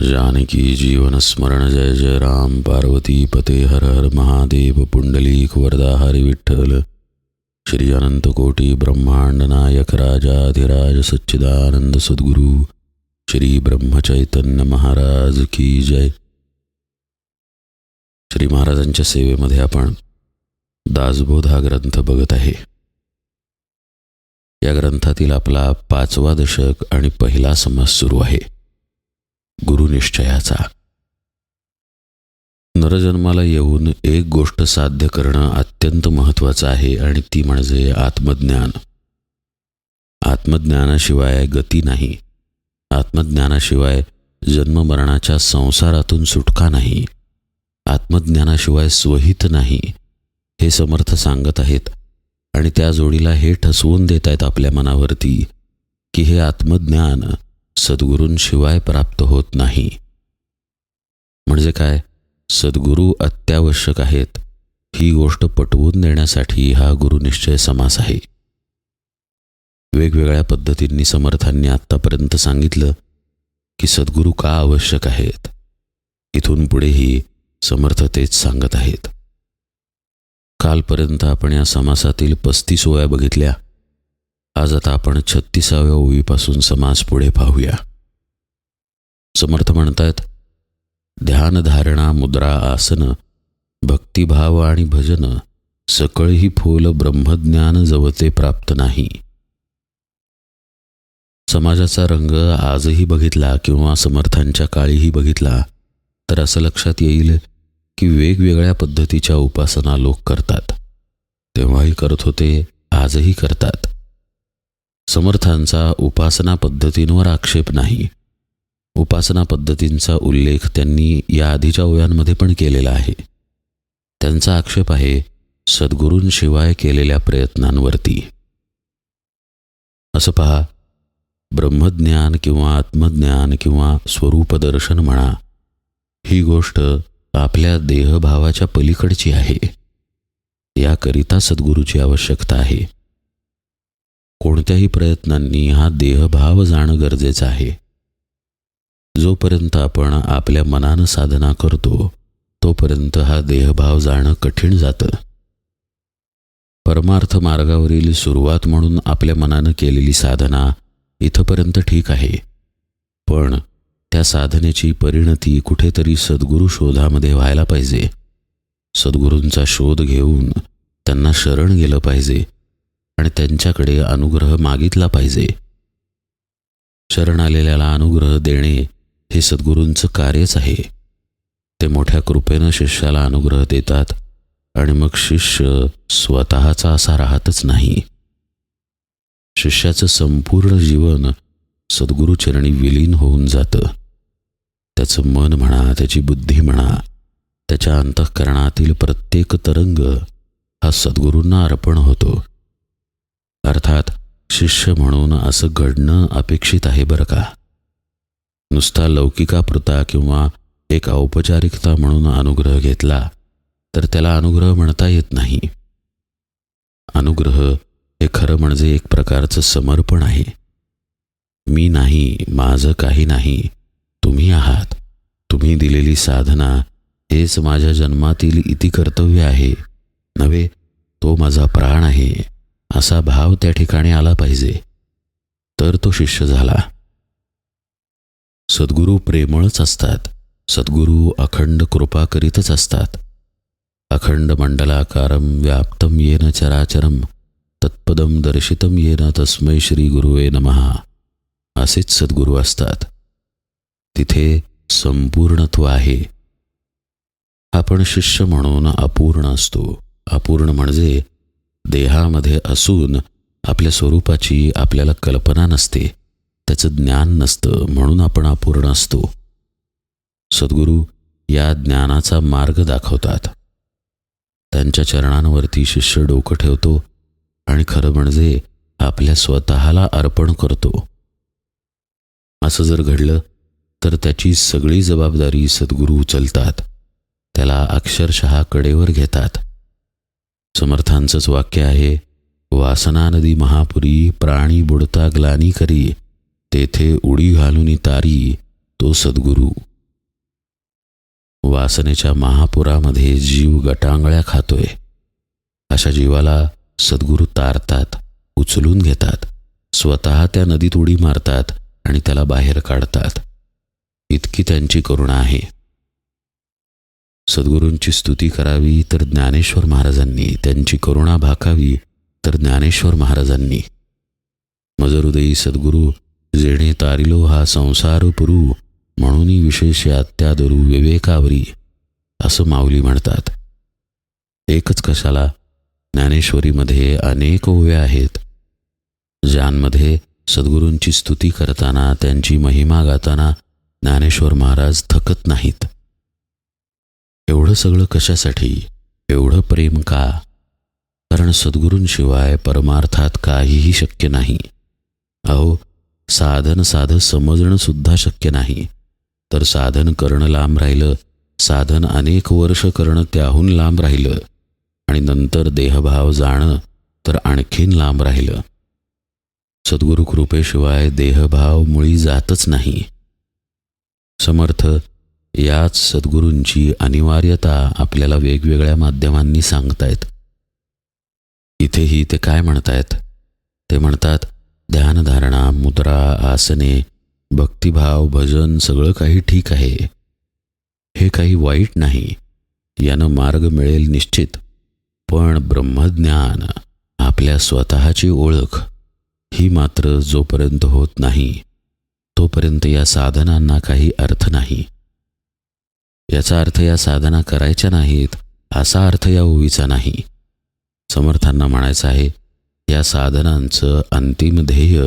जानकी जीवन स्मरण जय जय राम पार्वती पते हर हर महादेव पुंडलीक वरदा हरी विठ्ठल। श्री अनंत कोटी ब्रह्मांड नायक राजाधिराज सच्चिदानंद सद्गुरु श्री ब्रह्मचैतन्य महाराज की जय। श्री महाराजांच्या सेवेमध्ये आपण दासबोध हा ग्रंथ बघत आहे. या ग्रंथातील आपला पाचवा दशक आणि पहिला समास सुरू आहे. गुरुनिश्चयाचा. नरजन्माला येऊन एक गोष्ट साध्य करणं अत्यंत महत्त्वाचं आहे आणि ती म्हणजे आत्मज्ञान. आत्मज्ञानाशिवाय गती नाही. आत्मज्ञानाशिवाय जन्ममरणाच्या संसारातून सुटका नाही. आत्मज्ञानाशिवाय स्वहित नाही हे समर्थ सांगत आहेत आणि त्या जोडीला हे ठसवून देत आहेत आपल्या मनावरती की हे आत्मज्ञान सद्गुरूंशिवाय प्राप्त होत नाही. म्हणजे काय? सद्गुरू अत्यावश्यक आहेत. ही गोष्ट पटवून देण्यासाठी हा गुरुनिश्चय समास आहे. वेगवेगळ्या पद्धतींनी समर्थांनी आत्तापर्यंत सांगितलं की सद्गुरू का आवश्यक आहेत? इथून पुढेही समर्थ तेच सांगत आहेत. कालपर्यंत आपण या समासातील पस्तीस ओव्या बघितल्या. आज आता आपण छत्तीसाव्या ओवीपासून समास पुढे पाहूया. समर्थ म्हणतात ध्यानधारणा मुद्रा आसन भक्तिभाव आणि भजन सकळही फोल ब्रह्मज्ञान जवते प्राप्त नाही. समाजाचा रंग आजही बघितला किंवा समर्थांच्या काळीही बघितला तर असं लक्षात येईल की वेगवेगळ्या पद्धतीच्या उपासना लोक करतात. तेव्हाही करत होते आजही करतात. समर्थांचा उपासना पद्धतींवर आक्षेप नाही. उपासना पद्धतींचा उल्लेख त्यांनी या आधीच्या ओव्यांमध्ये पण केलेला आहे. त्यांचा आक्षेप आहे सद्गुरूंशिवाय केलेल्या प्रयत्नांवरती. असं पहा ब्रह्मज्ञान किंवा आत्मज्ञान किंवा स्वरूपदर्शन म्हणा ही गोष्ट आपल्या देहभावाच्या पलीकडची आहे. याकरिता सद्गुरूची आवश्यकता आहे. कोणत्याही प्रयत्नांनी हा देहभाव जाणं गरजेचं आहे. जोपर्यंत आपण आपल्या मनानं साधना करतो तोपर्यंत हा देहभाव जाणं कठीण जातं. परमार्थ मार्गावरील सुरुवात म्हणून आपल्या मनानं केलेली साधना इथंपर्यंत ठीक आहे. पण त्या साधनेची परिणती कुठेतरी सद्गुरू शोधामध्ये व्हायला पाहिजे. सद्गुरूंचा शोध घेऊन त्यांना शरण गेलं पाहिजे. आणि त्यांच्याकडे अनुग्रह मागितला पाहिजे. शरण आलेल्याला अनुग्रह देणे हे सद्गुरूंचं कार्यच आहे. ते मोठ्या कृपेनं शिष्याला अनुग्रह देतात आणि मग शिष्य स्वतःचा असा राहतच नाही. शिष्याचं संपूर्ण जीवन सद्गुरूचरणी विलीन होऊन जातं. त्याचं मन म्हणा त्याची बुद्धी म्हणा त्याच्या अंतःकरणातील प्रत्येक तरंग हा सद्गुरूंना अर्पण होतो. अर्थात शिष्य म्हणून असं घडणं अपेक्षित आहे बरं का? नुसता लौकिकापुरता किंवा एक औपचारिकता म्हणून अनुग्रह घेतला तर त्याला अनुग्रह म्हणता येत नाही. अनुग्रह हे खरं म्हणजे एक प्रकारचं समर्पण आहे. मी नाही माझं काही नाही तुम्ही आहात. तुम्ही दिलेली साधना हेच माझ्या जन्मातील इति कर्तव्य आहे. नव्हे तो माझा प्राण आहे. असा भाव त्या ठिकाणी आला पाहिजे. तर तो शिष्य झाला. सद्गुरू प्रेमळच असतात. सद्गुरू अखंड कृपा करीतच असतात. अखंड मंडलाकारम व्याप्तम येन चराचरम तत्पदम दर्शितम येन तस्मै श्री गुरुवे नमहा असेच सद्गुरू असतात. तिथे संपूर्णत्व आहे. आपण शिष्य म्हणून अपूर्ण असतो. अपूर्ण म्हणजे देहामध्ये असून आपल्या स्वरूपाची आपल्याला कल्पना नसते त्याचं ज्ञान नसतं म्हणून आपण अपूर्ण असतो. सद्गुरू या ज्ञानाचा मार्ग दाखवतात. त्यांच्या चरणांवरती शिष्य डोकं ठेवतो आणि खरं म्हणजे आपल्या स्वतःला अर्पण करतो. असं जर घडलं तर त्याची सगळी जबाबदारी सद्गुरू उचलतात. त्याला अक्षरशः कडेवर घेतात. समर्थांचंच वाक्य आहे वासना नदी महापुरी प्राणी बुडता ग्लानी करी तेथे उडी घालून तारी तो सद्गुरू. वासनेच्या महापुरामध्ये जीव गटांगळ्या खातोय. अशा जीवाला सद्गुरू तारतात उचलून घेतात स्वतः त्या नदीत उडी मारतात आणि त्याला बाहेर काढतात. इतकी त्यांची करुणा आहे. सद्गुरूंची स्तुती करावी तर ज्ञानेश्वर महाराजांनी त्यांची करुणा भाकावी तर ज्ञानेश्वर महाराजांनी. मजहृदयी सद्गुरू जेणे तारिलो हा संसार पुरू म्हणून विशेष अत्यादरू विवेकावरी असं माऊली म्हणतात. एकच कशाला? ज्ञानेश्वरीमध्ये अनेक ओव्या आहेत. ज्यांमध्ये सद्गुरूंची स्तुती करताना त्यांची महिमा गाताना ज्ञानेश्वर महाराज थकत नाहीत. एवढं सगळं कशासाठी? एवढं प्रेम का? कारण सद्गुरूंशिवाय परमार्थात काहीही शक्य नाही. अहो साधन साधं समजणं सुद्धा शक्य नाही. तर साधन करणं लांब राहिलं साधन अनेक वर्ष करणं त्याहून लांब राहिलं आणि नंतर देहभाव जाणं तर आणखीन लांब राहिलं. सद्गुरु कृपेशिवाय देहभाव मुळी जातच नाही. समर्थ याच सद्गुरूंची अनिवार्यता आपल्याला वेगवेगळ्या माध्यमांनी सांगतायत. इथेही ते काय म्हणतायत? ते म्हणतात ध्यानधारणा मुद्रा आसने भक्तिभाव भजन सगळं काही ठीक आहे. हे काही वाईट नाही. यानं मार्ग मिळेल निश्चित. पण ब्रह्मज्ञान आपल्या स्वतःची ओळख ही मात्र जोपर्यंत होत नाही तोपर्यंत या साधनांना काही अर्थ नाही. याचा अर्थ या साधना करायच्या नाहीत असा अर्थ या ओवीचा नाही. समर्थांना म्हणायचं आहे या साधनांचं अंतिम ध्येय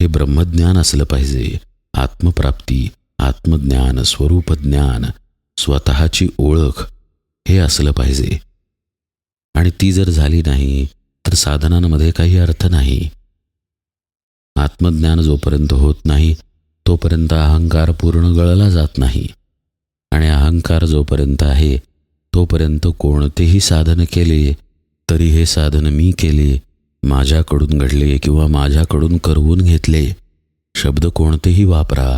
हे ब्रह्मज्ञान असलं पाहिजे. आत्मप्राप्ती आत्मज्ञान स्वरूपज्ञान स्वतःची ओळख हे असलं पाहिजे. आणि ती जर झाली नाही तर साधनांमध्ये काही अर्थ नाही. आत्मज्ञान जोपर्यंत होत नाही तोपर्यंत अहंकार पूर्ण गळला जात नाही. आणि अहंकार जोपर्यंत आहे तोपर्यंत कोणतेही साधन केले तरी हे साधन मी केले माझ्याकडून घडले किंवा माझ्याकडून करवून घेतले. शब्द कोणतेही वापरा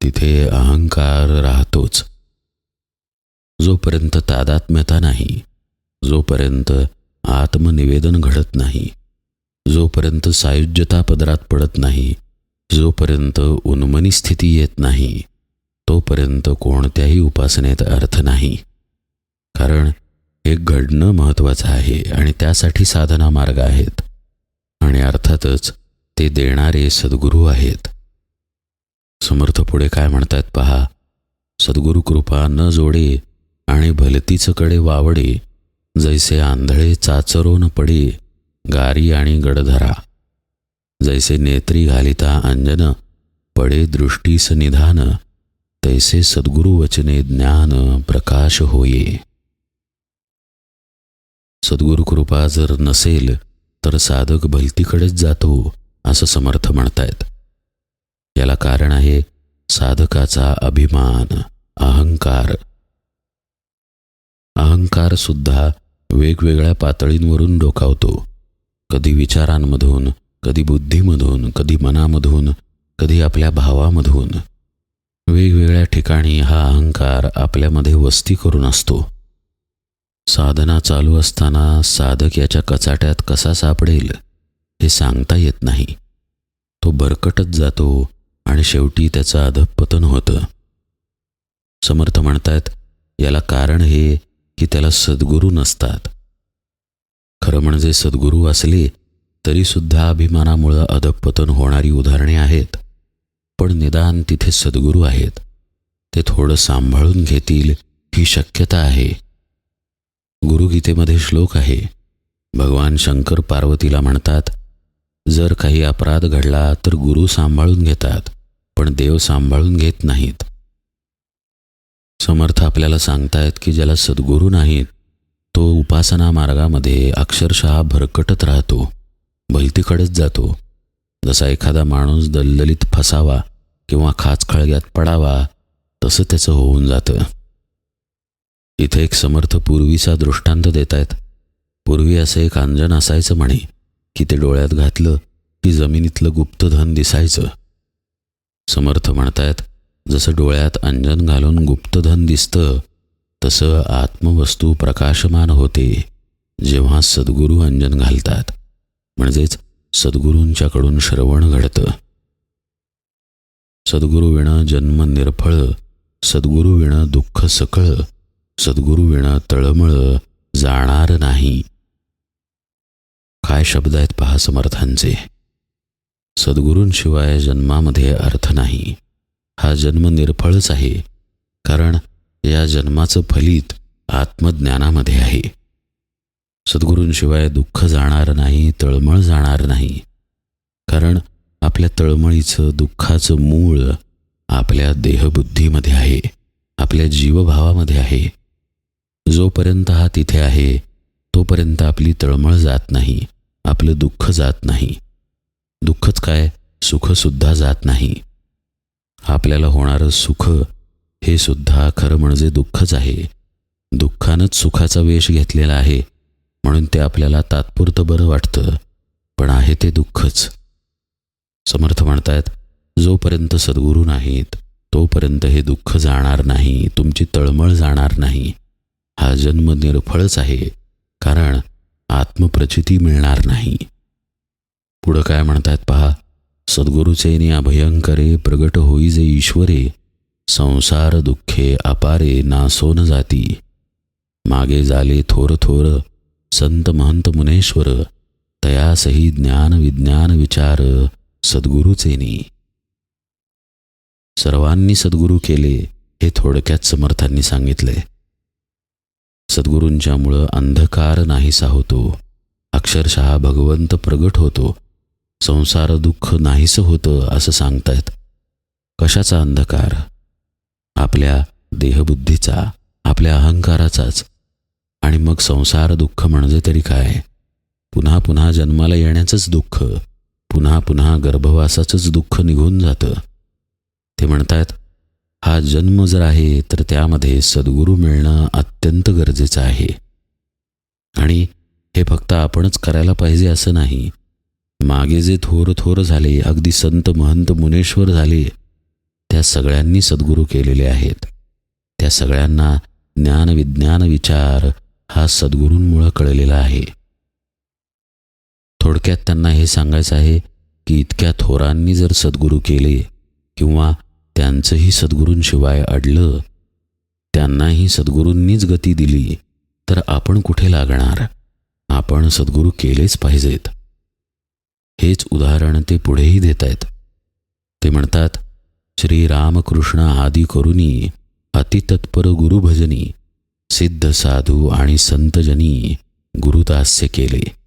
तिथे अहंकार राहतोच. जोपर्यंत तादात्म्यता नाही जोपर्यंत आत्मनिवेदन घडत नाही जोपर्यंत सायुज्यता पदरात पडत नाही जोपर्यंत उन्मनी स्थिती येत नाही तोपर्यंत कोणत्याही उपासनेत अर्थ नाही. कारण हे घडणं महत्त्वाचं आहे आणि त्यासाठी साधना मार्ग आहेत. आणि अर्थातच ते देणारे सद्गुरू आहेत. समर्थ पुढे काय म्हणतात पहा? सद्गुरू कृपा न जोडे आणि भलतीचकडे वावडे जैसे आंधळे चाचरोन पडे गारी आणि गडधरा. जैसे नेत्री घालिता अंजन पडे दृष्टीस निधान तैसे सद्गुरु वचने ज्ञान प्रकाश होये। सद्गुरु कृपा जर नसेल तर साधक भलतीकडेच जातो असं समर्थ म्हणतायत. याला कारण आहे साधकाचा अभिमान अहंकार. अहंकार सुद्धा वेगवेगळ्या पातळींवरून डोकावतो. कधी विचारांमधून कधी बुद्धीमधून कधी मनामधून कधी आपल्या भावामधून. वेगवेगळ्या ठिकाणी हा अहंकार आपल्यामध्ये वस्ती करून असतो. साधना चालू असताना साधक याच्या कचाट्यात कसा सापडेल हे सांगता येत नाही. तो बरकटच जातो आणि शेवटी त्याचं अधपतन होतं. समर्थ म्हणतात याला कारण हे की त्याला सद्गुरू नसतात. खरं म्हणजे सद्गुरू असले तरीसुद्धा अभिमानामुळं अधपतन होणारी उदाहरणे आहेत. पण निदान तिथे सद्गुरू आहेत. ते थोडं सांभाळून घेतील ही शक्यता आहे. गुरुगीतेमध्ये श्लोक आहे. भगवान शंकर पार्वतीला म्हणतात जर काही अपराध घडला तर गुरु सांभाळून घेतात पण देव सांभाळून घेत नाहीत. समर्थ आपल्याला सांगतायत की ज्याला सद्गुरू नाहीत तो उपासना मार्गामध्ये अक्षरशः भरकटत राहतो भलतीकडेच जातो. जसा एखादा माणूस दलदलीत फसावा किंवा खाचखळग्यात पडावा तसं त्याचं होऊन जातं. इथे एक समर्थ पूर्वीचा दृष्टांत देत आहेत पूर्वी असं एक अंजन असायचं म्हणे की ते डोळ्यात घातलं की जमिनीतलं गुप्तधन दिसायचं. समर्थ म्हणतायत जसं डोळ्यात अंजन घालून गुप्तधन दिसतं तसं आत्मवस्तू प्रकाशमान होते जेव्हा सद्गुरू अंजन घालतात. म्हणजेच सद्गुरूंच्याकडून श्रवण घडतं. सद्गुरुविणा जन्म निर्फळ सद्गुरुविणा दुःख सकळ सद्गुरुविणा तळमळ जाणार नाही. काय शब्द आहेत पहा समर्थांचे. सद्गुरूंशिवाय जन्मामध्ये अर्थ नाही. हा जन्म निर्फळच आहे कारण या जन्माचं फलित आत्मज्ञानामध्ये आहे. सद्गुरूंशिवाय दुःख जाणार नाही तळमळ जाणार नाही कारण आपल्या तळमळीचं दुःखाचं मूळ आपल्या देहबुद्धीमध्ये आहे आपल्या जीवभावामध्ये आहे. जोपर्यंत हा तिथे आहे तोपर्यंत आपली तळमळ जात नाही आपलं दुःख जात नाही. दुःखच काय? सुखसुद्धा जात नाही. आपल्याला होणारं सुख हे सुद्धा खरं म्हणजे दुःखच आहे. दुःखानंच सुखाचा वेश घेतलेला आहे म्हणून ते आपल्याला तात्पुरतं बरं वाटतं. पण आहे ते दुःखच. समर्थ म्हणतायत जोपर्यंत सद्गुरू नाहीत तोपर्यंत हे दुःख जाणार नाही तुमची तळमळ जाणार नाही. हा जन्म निर्फळच आहे कारण आत्मप्रचिती मिळणार नाही. पुढं काय म्हणतायत पहा सद्गुरूचे नि अभयंकरे प्रगट होई जे ईश्वरे संसार दुःखे अपारे नासोन जाती. मागे झाले थोर थोर संत महंत मुनेश्वर तयासही ज्ञान विज्ञान विचार सद्गुरूचेनी सर्वांनी सद्गुरू केले हे थोडक्यात समर्थांनी सांगितले. सद्गुरूंच्यामुळं अंधकार नाहीसा होतो. अक्षरशः भगवंत प्रगट होतो. संसार दुःख नाहीसं होतं असं सांगतायत. कशाचा अंधकार? आपल्या देहबुद्धीचा आपल्या अहंकाराचाच. आणि मग संसार दुःख म्हणजे तरी काय? पुन्हा पुन्हा जन्माला येण्याचंच दुःख. पुन्हा पुन्हा गर्भवासाचंच दुःख निघून जातं. ते म्हणतात हा जन्म जर आहे तर त्यामध्ये सद्गुरू मिळणं अत्यंत गरजेचं आहे. आणि हे फक्त आपणच करायला पाहिजे असं नाही. मागे जे थोर थोर झाले अगदी संत महंत मुनेश्वर झाले त्या सगळ्यांनी सद्गुरू केलेले आहेत. त्या सगळ्यांना ज्ञान विज्ञान विचार हा सद्गुरूंमुळं कळलेला आहे. थोडक्यात त्यांना हे सांगायचं आहे की इतक्या थोरांनी जर सद्गुरू केले किंवा त्यांचंही सद्गुरूंशिवाय अडलं त्यांनाही सद्गुरूंनीच गती दिली तर आपण कुठे लागणार? आपण सद्गुरू केलेच पाहिजेत. हेच उदाहरण ते पुढेही देत आहेत. ते म्हणतात श्रीरामकृष्ण आदी करुनी अतितत्पर गुरुभजनी सिद्ध साधू आणि संतजनी गुरुदास्य केले.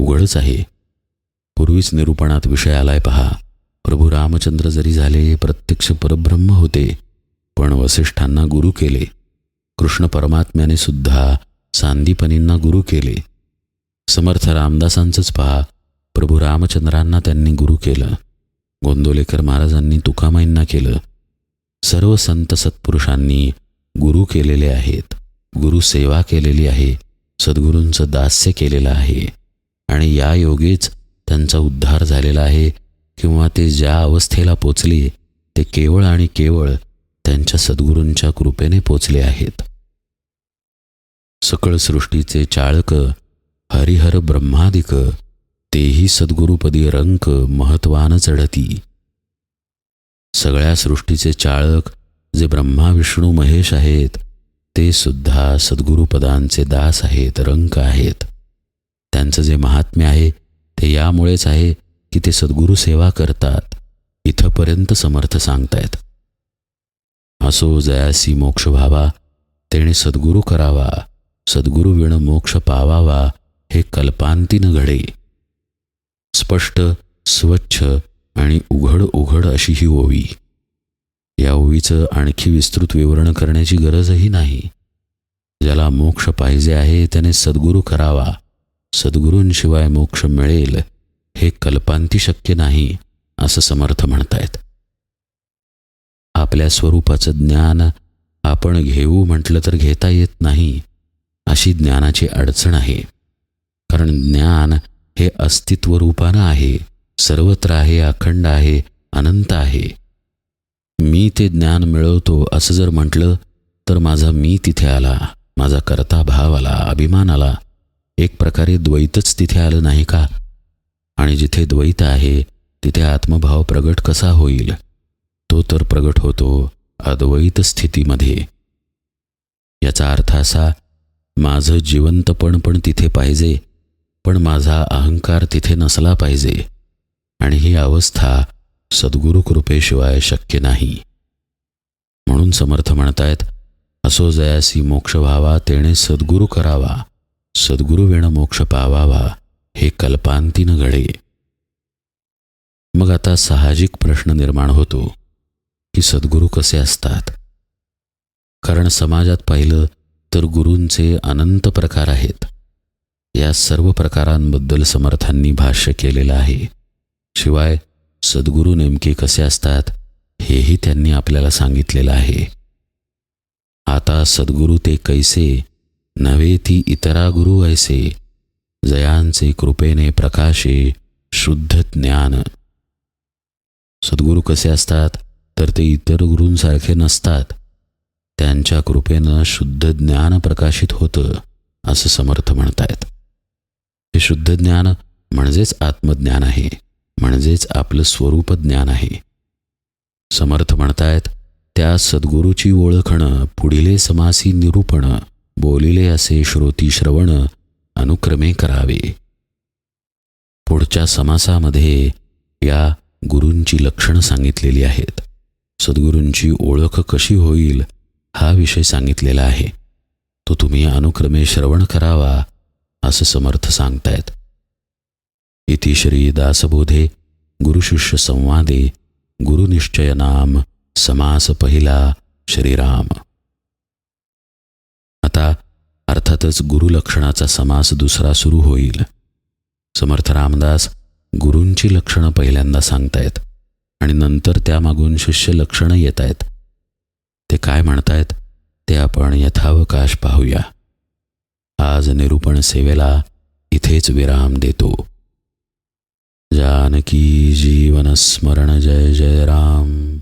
उघडच आहे. पूर्वीच निरूपणात विषय आलाय पहा. प्रभू रामचंद्र जरी झाले प्रत्यक्ष परब्रह्म होते पण वसिष्ठांना गुरु केले. कृष्ण परमात्म्याने सुद्धा सांदीपनींना गुरु केले. समर्थ रामदासांचंच पहा. प्रभू रामचंद्रांना त्यांनी गुरु केलं. गोंदोलेकर महाराजांनी तुकामाईंना केलं. सर्व संत सत्पुरुषांनी गुरु केलेले आहेत. गुरु सेवा केलेली आहे. सद्गुरूंचं दास्य केलेलं आहे. आणि या योगेच त्यांचा उद्धार झालेला आहे किंवा ते ज्या अवस्थेला पोचले ते केवळ आणि केवळ त्यांच्या सद्गुरूंच्या कृपेने पोचले आहेत. सकळ सृष्टीचे चाळक हरिहर ब्रह्मादिक तेही सद्गुरुपदी रंक महत्वानं चढती. सगळ्या सृष्टीचे चाळक जे ब्रह्मा विष्णू महेश आहेत ते सुद्धा सद्गुरुपदांचे दास आहेत रंक आहेत. त्यांचं जे महात्म्य आहे ते यामुळेच आहे की ते सद्गुरू सेवा करतात. इथंपर्यंत समर्थ सांगतायत. असो जयासी मोक्ष व्हावा तेणे सद्गुरू करावा. सद्गुरू विण मोक्ष पावावा हे कल्पांतीन घडे. स्पष्ट स्वच्छ आणि उघड उघड अशी ही ओवी. या ओवीचं आणखी विस्तृत विवरण करण्याची गरजही नाही. ज्याला मोक्ष पाहिजे आहे त्याने सद्गुरू करावा. सद्गुरूंशिवाय मोक्ष मिळेल हे कल्पांती शक्य नाही असं समर्थ म्हणतायत. आपल्या स्वरूपाचं ज्ञान आपण घेऊ म्हटलं तर घेता येत नाही अशी ज्ञानाची अडचण आहे. कारण ज्ञान हे अस्तित्व रूपानं आहे सर्वत्र आहे अखंड आहे अनंत आहे. मी ते ज्ञान मिळवतो असं जर म्हटलं तर माझा मी तिथे आला माझा करता भाव आला अभिमान आला एक प्रकारे द्वैतच तिथे आलं नाही का? आणि जिथे द्वैत आहे तिथे आत्मभाव प्रगट कसा होईल? तो तर प्रगट होतो अद्वैत स्थितीमध्ये. याचा अर्थ असा माझं जिवंतपण पण तिथे पाहिजे पण माझा अहंकार तिथे नसला पाहिजे. आणि ही अवस्था सद्गुरु कृपेशिवाय शक्य नाही. म्हणून समर्थ म्हणतायत असो जयासी मोक्ष व्हावा तेणे सद्गुरु करावा. सद्गुरुवेण मोक्ष पावावा हे कल्पांतीन घडे. मग आता साहजिक प्रश्न निर्माण होतो की सद्गुरू कसे असतात? कारण समाजात पाहिलं तर गुरूंचे अनंत प्रकार आहेत. या सर्व प्रकारांबद्दल समर्थांनी भाष्य केलेलं आहे. शिवाय सद्गुरू नेमके कसे असतात हेही त्यांनी आपल्याला सांगितलेलं आहे. आता सद्गुरू ते कैसे नव्हे ती इतरा गुरु ऐसे जयांचे कृपेने प्रकाशे शुद्ध ज्ञान. सद्गुरू कसे असतात तर ते इतर गुरूंसारखे नसतात. त्यांच्या कृपेनं शुद्ध ज्ञान प्रकाशित होतं असं समर्थ म्हणतायत. हे शुद्ध ज्ञान म्हणजेच आत्मज्ञान आहे म्हणजेच आपलं स्वरूप ज्ञान आहे. समर्थ म्हणतायत त्या सद्गुरूची ओळखणं पुढिले समासी निरूपण बोलिले असे श्रोती श्रवण अनुक्रमे करावे. पुढच्या समासामध्ये या गुरूंची लक्षणं सांगितलेली आहेत. सद्गुरूंची ओळख कशी होईल हा विषय सांगितलेला आहे. तो तुम्ही अनुक्रमे श्रवण करावा असं समर्थ सांगतायत. इति श्री दासबोधे गुरुशिष्य संवादे गुरुनिश्चय नाम समास पहिला श्रीराम. आता अर्थातच गुरुलक्षणाचा समास दुसरा सुरू होईल. समर्थ रामदास गुरूंची लक्षणं पहिल्यांदा सांगतायत आणि नंतर त्यामागून शिष्य लक्षणं येत आहेत ते काय म्हणतायत ते आपण यथावकाश पाहूया. आज निरूपण सेवेला इथेच विराम देतो. जानकी जीवन स्मरण जय जय राम.